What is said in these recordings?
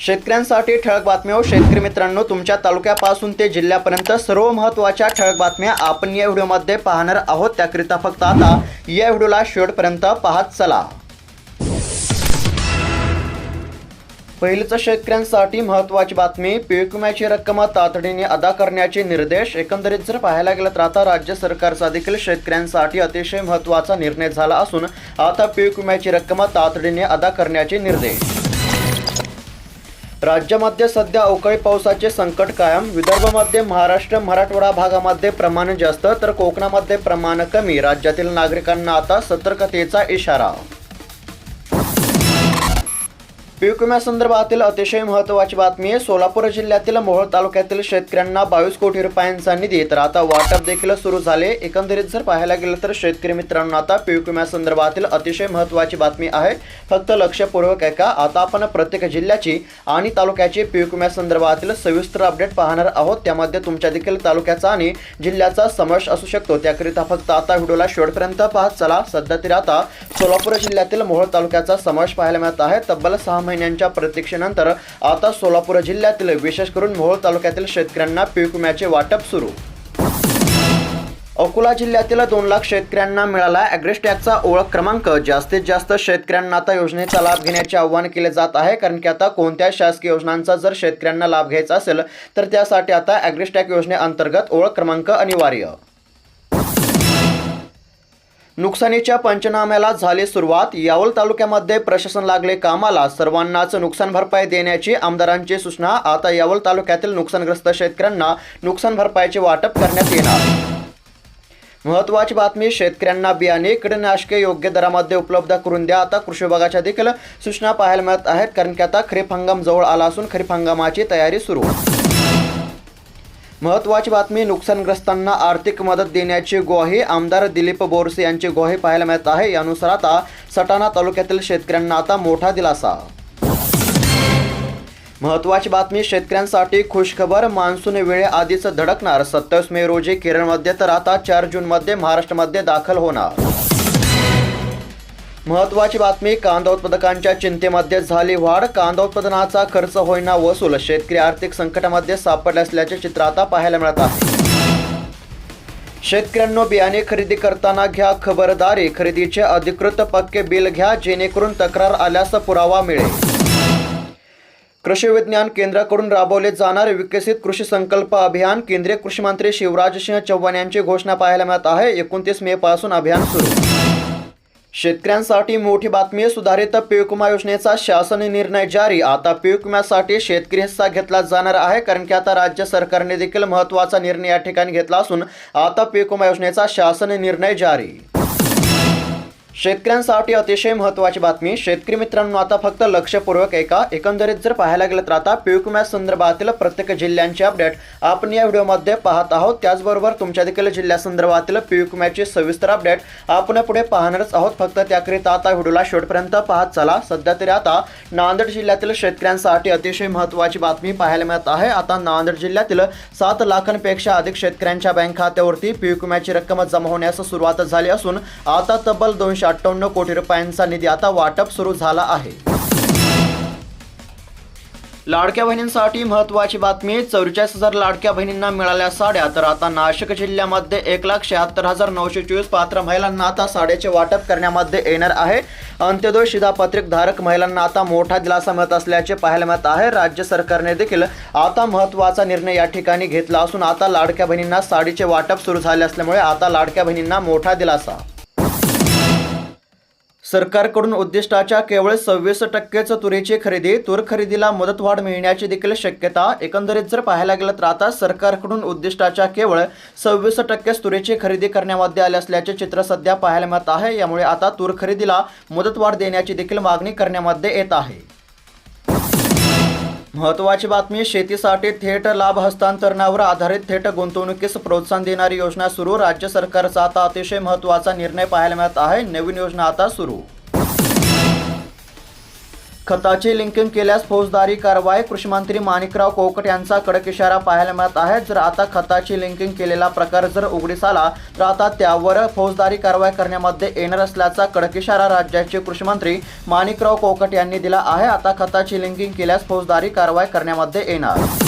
शेतकऱ्यांसाठी ठळक बातम्या व शेतकरी मित्रांनो तुमच्या तालुक्यापासून ते जिल्ह्यापर्यंत सर्व महत्त्वाच्या ठळक बातम्या आपण या व्हिडिओमध्ये पाहणार आहोत. त्याकरिता फक्त आता या व्हिडिओला शेवटपर्यंत पाहत चला. पहिलीच शेतकऱ्यांसाठी महत्त्वाची बातमी पीक विम्याची रक्कम तातडीने अदा करण्याचे निर्देश. एकंदरीत जर पाहायला गेलं तर आता राज्य सरकारचा देखील शेतकऱ्यांसाठी अतिशय महत्त्वाचा निर्णय झाला असून आता पीक विम्याची रक्कम तातडीने अदा करण्याचे निर्देश. राज्यामध्ये सध्या अवकाळी पावसाचे संकट कायम. विदर्भामध्ये महाराष्ट्र मराठवाडा भागामध्ये प्रमाण जास्त तर कोकणामध्ये प्रमाण कमी. राज्यातील नागरिकांना आता सतर्कतेचा इशारा पीक विम्यासंदर्भातील अतिशय महत्त्वाची बातमी आहे. सोलापूर जिल्ह्यातील मोहोळ तालुक्यातील शेतकऱ्यांना बावीस कोटी रुपयांचा निधी तर आता वाटप देखील सुरू झाले. एकंदरीत जर पाहायला गेलं तर शेतकरी मित्रांनो आता पीक विम्यासंदर्भातील अतिशय महत्त्वाची बातमी आहे. फक्त लक्षपूर्वक ऐका आता आपण प्रत्येक जिल्ह्याची आणि तालुक्याची पीक विम्यासंदर्भातील सविस्तर अपडेट पाहणार आहोत. त्यामध्ये तुमच्या देखील तालुक्याचा आणि जिल्ह्याचा समावेश असू शकतो. त्याकरिता फक्त आता व्हिडिओला शेवटपर्यंत पाहत चला. सध्या तरी आता सोलापूर जिल्ह्यातील मोहोळ तालुक्याचा समावेश पाहायला मिळत आहे. तब्बल सहा महिन्यांच्या प्रतीक्षेनंतर आता सोलापूर जिल्ह्यातील विशेष करून मोहोळ तालुक्यातील शेतकऱ्यांना पीक विम्याचे वाटप सुरू. अकोला जिल्ह्यातील दोन लाख शेतकऱ्यांना मिळाला ॲग्रेस्टॅगचा ओळख क्रमांक. जास्तीत जास्त शेतकऱ्यांना आता योजनेचा लाभ घेण्याचे आवाहन केले जात आहे कारण की आता कोणत्या शासकीय योजनांचा जर शेतकऱ्यांना लाभ घ्यायचा असेल तर त्यासाठी आता ॲग्रेस्टॅग योजनेअंतर्गत ओळख क्रमांक अनिवार्य. नुकसानीच्या पंचनाम्याला झाली सुरुवात. यावल तालुक्यामध्ये प्रशासन लागले कामाला. सर्वांनाच नुकसान भरपाई देण्याची आमदारांची सूचना. आता यावल तालुक्यातील नुकसानग्रस्त शेतकऱ्यांना नुकसान भरपाईचे वाटप करण्यात येणार. महत्वाची बातमी शेतकऱ्यांना बियाणे कीडनाशके योग्य दरामध्ये उपलब्ध करून द्या. आता कृषी विभागाच्या देखील सूचना पाहायला मिळत आहेत कारण की आता खरीप हंगाम जवळ आला असून खरीप हंगामाची तयारी सुरू. महत्वाची बातमी नुकसानग्रस्तांना आर्थिक मदत देण्याची ग्वाही आमदार दिलीप बोरसे यांची ग्वाही पाहायला मिळत आहे. यानुसार आता सटाणा तालुक्यातील शेतकऱ्यांना आता मोठा दिलासा. महत्वाची बातमी शेतकऱ्यांसाठी खुशखबर मान्सून वेळेआधीच धडकणार. सत्तावीस मे रोजी केरळमध्ये तर आता चार जूनमध्ये महाराष्ट्रामध्ये दाखल होणार. महत्वाची बातमी कांदा उत्पादकांच्या चिंतेमध्ये झाली वाढ. कांदा उत्पादनाचा खर्च होईना वसूल. शेतकरी आर्थिक संकटामध्ये सापडले असल्याचे चित्र आता पाहायला मिळत आहे. शेतकऱ्यांनो बियाणे खरेदी करताना घ्या खबरदारी. खरेदीचे अधिकृत पक्के बिल घ्या जेणेकरून तक्रार आल्यास पुरावा मिळेल. कृषी विज्ञान केंद्राकडून राबवले जाणारे विकसित कृषी संकल्प अभियान केंद्रीय कृषी मंत्री शिवराज सिंह चौहान यांची घोषणा पाहायला मिळत आहे. एकोणतीस मे पासून अभियान सुरू. शेतकऱ्यांसाठी मोठी बातमी सुधारित पीक विमा योजनेचा शासन निर्णय जारी. आता पीक विम्यासाठी शेतकरी हिस्सा घेतला जाणार आहे कारण की आता राज्य सरकारने देखील महत्त्वाचा निर्णय या ठिकाणी घेतला असून आता पीक विमा योजनेचा शासन निर्णय जारी. शेतकऱ्यांसाठी अतिशय महत्त्वाची बातमी. शेतकरी मित्रांनो आता फक्त लक्षपूर्वक ऐका. एकंदरीत जर पाहायला गेलं तर आता पीक विम्यासंदर्भातील प्रत्येक जिल्ह्यांचे अपडेट आपण या व्हिडिओमध्ये पाहत आहोत. त्याचबरोबर तुमच्या देखील जिल्ह्यासंदर्भातील पीक विम्याचे सविस्तर अपडेट आपण पुढे पाहणारच आहोत. फक्त त्याकरिता आता व्हिडिओला शेवटपर्यंत पाहत चला. सध्या तरी आता नांदेड जिल्ह्यातील शेतकऱ्यांसाठी अतिशय महत्त्वाची बातमी पाहायला मिळत आहे. आता नांदेड जिल्ह्यातील सात लाखांपेक्षा अधिक शेतकऱ्यांच्या बँक खात्यावरती पीक विम्याची रक्कम जमा होण्यास सुरुवात झाली असून आता तब्बल दोनशे अठ्ठावन्न कोटी रुपयांचा निधी आता वाटप सुरू झाला आहे. लाडक्या बहिणींसाठी महत्त्वाची बातमी चौवेचाळीस हजार लाडक्या बहिणींना मिळाल्या साड्या तर आता नाशिक जिल्ह्यामध्ये एक लाख शहात्तर हजार नऊशे चोवीस पात्र महिलांना आता साड्याचे वाटप करण्यामध्ये येणार आहे. अंत्योदय शिधापत्रिक धारक महिलांना आता मोठा दिलासा मिळत असल्याचे पाहायला मिळत आहे. राज्य सरकारने देखील आता महत्त्वाचा निर्णय या ठिकाणी घेतला असून आता लाडक्या बहिणींना साडीचे वाटप सुरू झाले असल्यामुळे आता लाडक्या बहिणींना मोठा दिलासा. सरकारकडून उद्दिष्टाच्या केवळ सव्वीस टक्केच तुरीची खरेदी तूर खरेदीला मुदतवाढ मिळण्याची देखील शक्यता एकंदरीत जर पाहायला गेलं तर आता सरकारकडून उद्दिष्टाच्या केवळ सव्वीस टक्केच तुरीची खरेदी करण्यामध्ये आले असल्याचे चित्र सध्या पाहायला मिळत आहे. यामुळे आता तूर खरेदीला मुदतवाढ देण्याची देखील मागणी करण्यामध्ये येत आहे. महत्त्वाची बातमी शेतीसाठी थेट लाभ हस्तांतरणावर आधारित थेट गुंतवणुकीस प्रोत्साहन देणारी योजना सुरू. राज्य सरकारचा आता अतिशय महत्त्वाचा निर्णय पाहायला मिळत आहे. नवीन योजना आता सुरू. खताची लिंकिंग केल्यास फौजदारी कारवाई कृषीमंत्री माणिकराव कोकट यांचा कडक इशारा पाहायला मिळत आहे. जर आता खताची लिंकिंग केलेला प्रकार जर उघडीस आला तर आता त्यावर फौजदारी कारवाई करण्यामध्ये येणार असल्याचा कडक इशारा राज्याचे कृषीमंत्री माणिकराव कोकट यांनी दिला आहे. आता खताची लिंकिंग केल्यास फौजदारी कारवाई करण्यामध्ये येणार.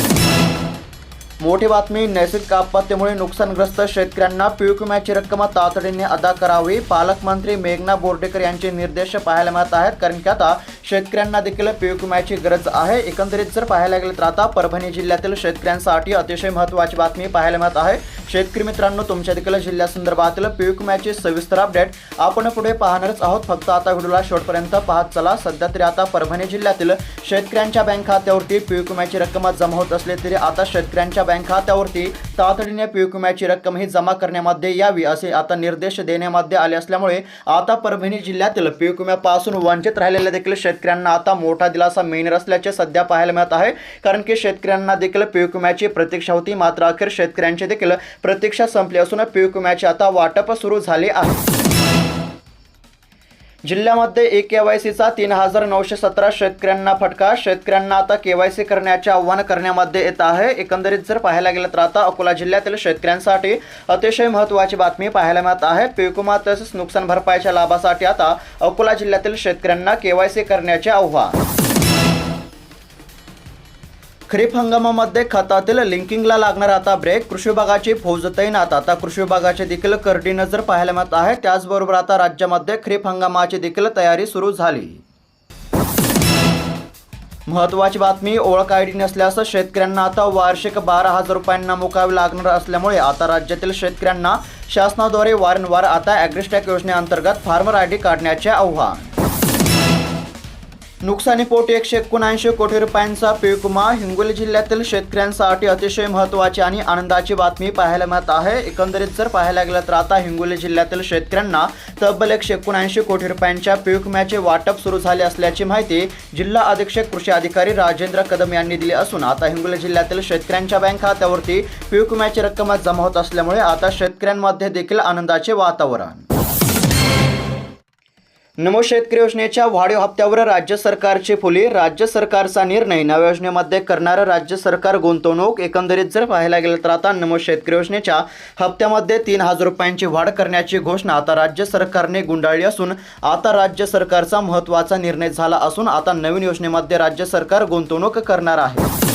मोठी बातमी नैसर्गिक आपत्तीमुळे नुकसानग्रस्त शेतकऱ्यांना पीक विम्याची रक्कम तातडीने अदा करावी. पालकमंत्री मेघना बोर्डेकर यांचे निर्देश पाहायला मिळत आहेत कारण की आता शेतकऱ्यांना देखील पीक विम्याची गरज आहे. एकंदरीत जर पाहायला गेलं तर आता परभणी जिल्ह्यातील शेतकऱ्यांसाठी अतिशय महत्त्वाची बातमी पाहायला मिळत आहे. शेतकरी मित्रांनो तुमच्या देखील जिल्ह्यासंदर्भातील पीक विम्याची सविस्तर अपडेट आपण पुढे पाहणारच आहोत. फक्त आता व्हिडिओला शेवटपर्यंत पाहत चला. सध्या तरी आता परभणी जिल्ह्यातील शेतकऱ्यांच्या बँक खात्यावरती पीक विम्याची रक्कम जमा होत असली तरी आता शेतकऱ्यांच्या बँक खात्यावरती तातडीने पीक विम्याची रक्कम ही जमा करण्यामध्ये यावी असे आता निर्देश देण्यामध्ये आले असल्यामुळे आता परभणी जिल्ह्यातील पीक विम्यापासून वंचित राहिलेल्या देखील शेतकऱ्यांना आता मोठा दिलासा मिळणार असल्याचे सध्या पाहायला मिळत आहे. कारण की शेतकऱ्यांना देखील पीक विम्याची प्रतीक्षा होती. मात्र अखेर शेतकऱ्यांची देखील प्रतीक्षा संपली असून पीक विम्याची आता वाटप सुरू झाले आहे. जिल्ह्यामध्ये ए के वाय सीचा तीन हजार नऊशे सतरा शेतकऱ्यांना फटका. शेतकऱ्यांना आता के वाय सी करण्याचे आव्हान करण्यामध्ये येत आहे. एकंदरीत जर पाहायला गेलं तर आता अकोला जिल्ह्यातील शेतकऱ्यांसाठी अतिशय महत्त्वाची बातमी पाहायला मिळत आहे. पीक तसेच नुकसान भरपाईच्या लाभासाठी आता अकोला जिल्ह्यातील शेतकऱ्यांना के वाय सी करण्याचे आव्हान. खरीप हंगामामध्ये खतातील लिंकिंगला लागणार आता ब्रेक. कृषी विभागाची फौज तैनात आता कृषी विभागाची देखील करडी नजर पाहायला मिळत आहे. त्याचबरोबर आता राज्यामध्ये खरीप हंगामाची देखील तयारी सुरू झाली. महत्वाची बातमी ओळख आय डी नसल्यास शेतकऱ्यांना आता वार्षिक बारा हजार रुपयांना मुकावे लागणार असल्यामुळे आता राज्यातील शेतकऱ्यांना शासनाद्वारे वारंवार आता ॲग्रिस्टॅक योजनेअंतर्गत फार्मर आय डी काढण्याचे आव्हान. नुकसानीपोटी एकशे एकोणऐंशी कोटी रुपयांचा पीक विमा हिंगोली जिल्ह्यातील शेतकऱ्यांसाठी अतिशय महत्त्वाची आणि आनंदाची बातमी पाहायला मिळत आहे. एकंदरीत जर पाहायला गेलं तर आता हिंगोली जिल्ह्यातील शेतकऱ्यांना तब्बल एकशे एकोणऐंशी कोटी रुपयांच्या पीक विम्याचे वाटप सुरू झाले असल्याची माहिती जिल्हा अधीक्षक कृषी अधिकारी राजेंद्र कदम यांनी दिली असून आता हिंगोली जिल्ह्यातील शेतकऱ्यांच्या बँक खात्यावरती पीक विम्याची रक्कम जमा होत असल्यामुळे आता शेतकऱ्यांमध्ये देखील आनंदाचे वातावरण. नमो शेतकरी योजनेच्या वाढीव हप्त्यावर राज्य सरकारची फुली. राज्य सरकारचा निर्णय. नव्या योजनेमध्ये करणारं राज्य सरकार गुंतवणूक. एकंदरीत जर पाहायला गेलं तर आता नमो शेतकरी योजनेच्या हप्त्यामध्ये तीन हजार रुपयांची वाढ करण्याची घोषणा आता राज्य सरकारने गुंडाळली असून आता राज्य सरकारचा महत्त्वाचा निर्णय झाला असून आता नवीन योजनेमध्ये राज्य सरकार गुंतवणूक करणार आहे.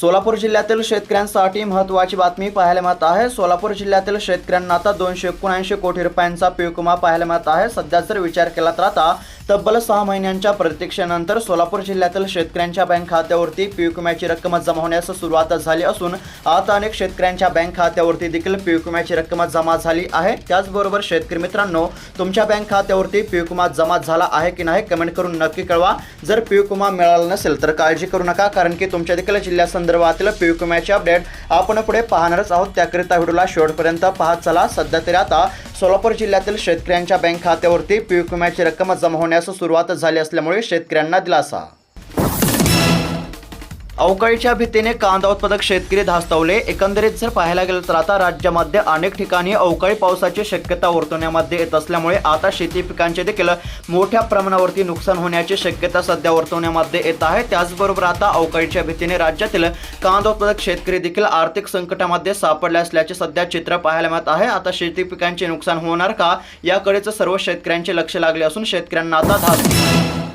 सोलापूर जिल्ह्यातील शेतकऱ्यांसाठी महत्त्वाची बातमी पाहायला मिळत आहे. सोलापूर जिल्ह्यातील शेतकऱ्यांना आता दोनशे एकोणऐंशी कोटी रुपयांचा पीक विमा पाहायला मिळत आहे. सध्या जर विचार केला तर आता तब्बल सहा महिन्यांच्या प्रतीक्षेनंतर सोलापूर जिल्ह्यातील शेतकऱ्यांच्या बँक खात्यावरती पीक विम्याची रक्कम जमा होण्यास सुरुवात झाली असून आता अनेक शेतकऱ्यांच्या बँक खात्यावरती देखील पीक विम्याची रक्कम जमा झाली आहे. त्याचबरोबर शेतकरी मित्रांनो तुमच्या बँक खात्यावरती पीक विमा जमा झाला आहे की नाही कमेंट करून नक्की कळवा. जर पीक विमा मिळाला नसेल तर काळजी करू नका कारण की तुमच्या देखील संदर्भातील पीक विम्याचे अपडेट आपण पुढे पाहणारच आहोत. त्याकरिता व्हिडिओला शेवटपर्यंत पाहत चला. सध्या तरी आता सोलापूर जिल्ह्यातील शेतकऱ्यांच्या बँक खात्यावरती पीक विम्याची रक्कम जमा होण्यास सुरुवात झाली असल्यामुळे शेतकऱ्यांना दिलासा. अवकाळीच्या भीतीने कांदा उत्पादक शेतकरी धास्तवले. एकंदरीत जर पाहायला गेलं तर आता राज्यामध्ये अनेक ठिकाणी अवकाळी पावसाची शक्यता वर्तवण्यामध्ये येत असल्यामुळे आता शेती पिकांचे देखील मोठ्या प्रमाणावरती नुकसान होण्याची शक्यता सध्या वर्तवण्यामध्ये येत आहे. त्याचबरोबर आता अवकाळीच्या भीतीने राज्यातील कांदा उत्पादक शेतकरी देखील आर्थिक संकटामध्ये सापडले असल्याचे सध्या चित्र पाहायला मिळत आहे. आता शेती पिकांचे नुकसान होणार का? याकडेच सर्व शेतकऱ्यांचे लक्ष लागले असून शेतकऱ्यांना आता धास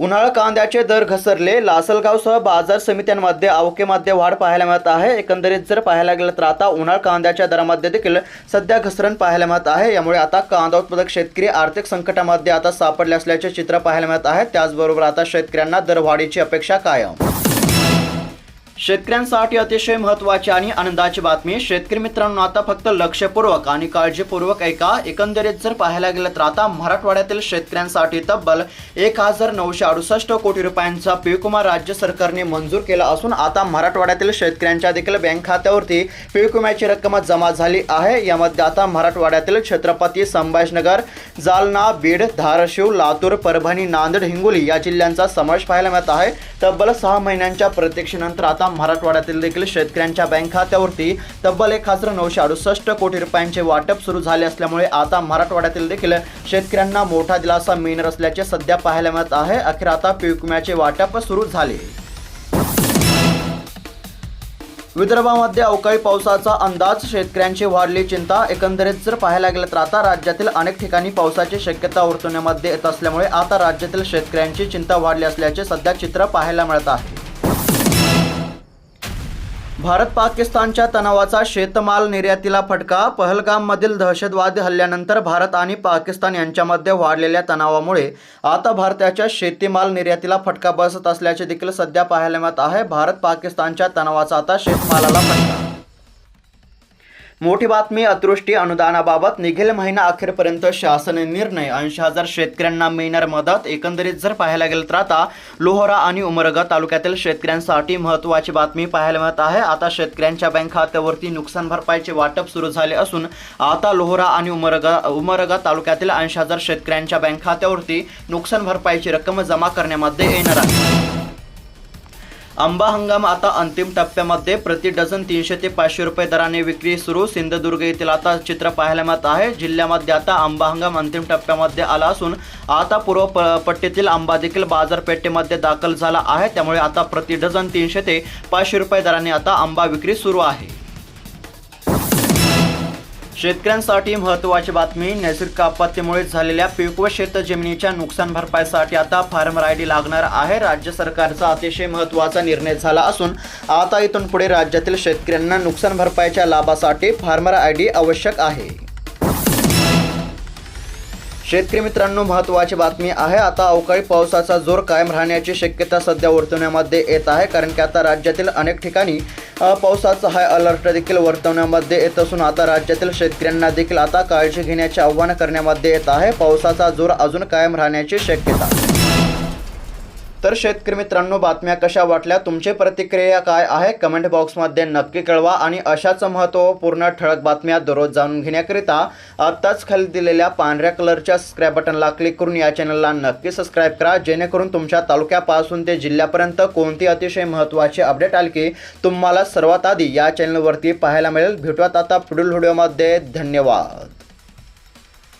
उन्हाळा कांद्याचे दर घसरले. लासलगावसह बाजार समित्यांमध्ये आवकेमध्ये वाढ पाहायला मिळत आहे. एकंदरीत जर पाहायला गेलं तर आता उन्हाळ कांद्याच्या दरामध्ये देखील सध्या घसरण पाहायला मिळत आहे. यामुळे आता कांदा उत्पादक शेतकरी आर्थिक संकटामध्ये आता सापडले असल्याचे चित्र पाहायला मिळत आहे. त्याचबरोबर आता शेतकऱ्यांना दरवाढीची अपेक्षा कायम. शेतकऱ्यांसाठी अतिशय महत्त्वाची आणि आनंदाची बातमी. शेतकरी मित्रांनो आता फक्त लक्षपूर्वक आणि काळजीपूर्वक ऐका. एकंदरीत जर पाहायला गेलं तर आता मराठवाड्यातील शेतकऱ्यांसाठी तब्बल एक हजार नऊशे अडुसष्ट कोटी रुपयांचा पीक राज्य सरकारने मंजूर केला असून आता मराठवाड्यातील शेतकऱ्यांच्या देखील बँक खात्यावरती पीक रक्कम जमा झाली आहे. यामध्ये आता मराठवाड्यातील छत्रपती संभाजीनगर जालना बीड धाराशिव लातूर परभणी नांदेड हिंगोली या जिल्ह्यांचा समावेश पाहायला मिळत आहे. तब्बल सहा महिन्यांच्या प्रत्यक्षेनंतर आता मराठवाड्यातील देखील शेतकऱ्यांच्या बँक खात्यावरती तब्बल एक हजार नऊशे अडुसष्ट कोटी रुपयांचे वाटप सुरू झाले असल्यामुळे आता मराठवाड्यातील देखील शेतकऱ्यांना मोठा दिलासा मिळणार असल्याचे सध्या पाहायला मिळत आहे. अखेर आता पीक विम्याचे वाटप सुरू झाले. विदर्भामध्ये अवकाळी पावसाचा अंदाज शेतकऱ्यांची वाढली चिंता एकंदरीत जर पाहायला गेलं तर आता राज्यातील अनेक ठिकाणी पावसाची शक्यता वर्तवण्यामध्ये येत असल्यामुळे आता राज्यातील शेतकऱ्यांची चिंता वाढली असल्याचे सध्या चित्र पाहायला मिळत आहे. भारत पाकिस्तानच्या तणावाचा शेतमाल निर्यातीला फटका. पहलगाममधील दहशतवादी हल्ल्यानंतर भारत आणि पाकिस्तान यांच्यामध्ये वाढलेल्या तणावामुळे आता भारताच्या शेतीमाल निर्यातीला फटका बसत असल्याचे देखील सध्या पाहायला मिळत आहे. भारत पाकिस्तानच्या तणावाचा आता शेतमालाला फटका. मोठी बातमी अतृष्टी अनुदानाबाबत निघेल महिना अखेरपर्यंत शासन निर्णय. ऐंशी हजार शेतकऱ्यांना मिळणार मदत. एकंदरीत जर पाहायला गेलं तर आता लोहरा आणि उमरगा तालुक्यातील शेतकऱ्यांसाठी महत्त्वाची बातमी पाहायला मिळत आहे. आता शेतकऱ्यांच्या बँक खात्यावरती नुकसान भरपाईचे वाटप सुरू झाले असून आता लोहरा आणि उमरगा उमरगा तालुक्यातील ऐंशी हजार शेतकऱ्यांच्या बँक खात्यावरती नुकसान भरपाईची रक्कम जमा करण्यामध्ये येणार आहे. आंबा हंगाम आता अंतिम टप्प्यामध्ये प्रति डझन तीनशे ते पाचशे रुपये दराने विक्री सुरू. सिंधुदुर्ग येथील आता चित्र पाहायला मिळत आहे. जिल्ह्यामध्ये आता आंबा हंगाम अंतिम टप्प्यामध्ये आला असून आता पूर्व प- पट्टीतील आंबा देखील बाजारपेठेमध्ये दाखल झाला आहे. त्यामुळे आता प्रति डझन तीनशे ते पाचशे रुपये दराने आता आंबा विक्री सुरू आहे. शेतकऱ्यांसाठी महत्त्वाची बातमी नैसर्गिक आपत्तीमुळे झालेल्या पीक व शेत जमिनीच्या नुकसान भरपाईसाठी आता फार्मर आय डी लागणार आहे. राज्य सरकारचा अतिशय महत्त्वाचा निर्णय झाला असून आता इथून पुढे राज्यातील शेतकऱ्यांना नुकसान भरपाईच्या लाभासाठी फार्मर आय डी आवश्यक आहे. शेतकरी मित्रांनो महत्त्वाची बातमी आहे. आता अवकाळी पावसाचा जोर कायम राहण्याची शक्यता सध्या वर्तवण्यामध्ये येत आहे. कारण की आता राज्यातील अनेक ठिकाणी पावसाचा हाय अलर्ट देखील वर्तवण्यामध्ये येत असून आता राज्यातील शेतकऱ्यांना देखील आता काळजी घेण्याचे आव्हान करण्यामध्ये येत आहे. पावसाचा जोर अजून कायम राहण्याची शक्यता. तर शेतकरी मित्रांनो बातम्या कशा वाटल्या? तुमची प्रतिक्रिया काय आहे? कमेंट बॉक्समध्ये नक्की कळवा आणि अशाच महत्त्वपूर्ण ठळक बातम्या दररोज जाणून घेण्याकरिता आत्ताच खाली दिलेल्या पांढऱ्या कलरच्या सबस्क्राईब बटनला क्लिक करून या चॅनलला नक्की सबस्क्राईब करा जेणेकरून तुमच्या तालुक्यापासून ते जिल्ह्यापर्यंत कोणती अतिशय महत्त्वाची अपडेट आली की तुम्हाला सर्वात आधी या चॅनलवरती पाहायला मिळेल. भेटूयात आता पुढील व्हिडिओमध्ये धन्यवाद.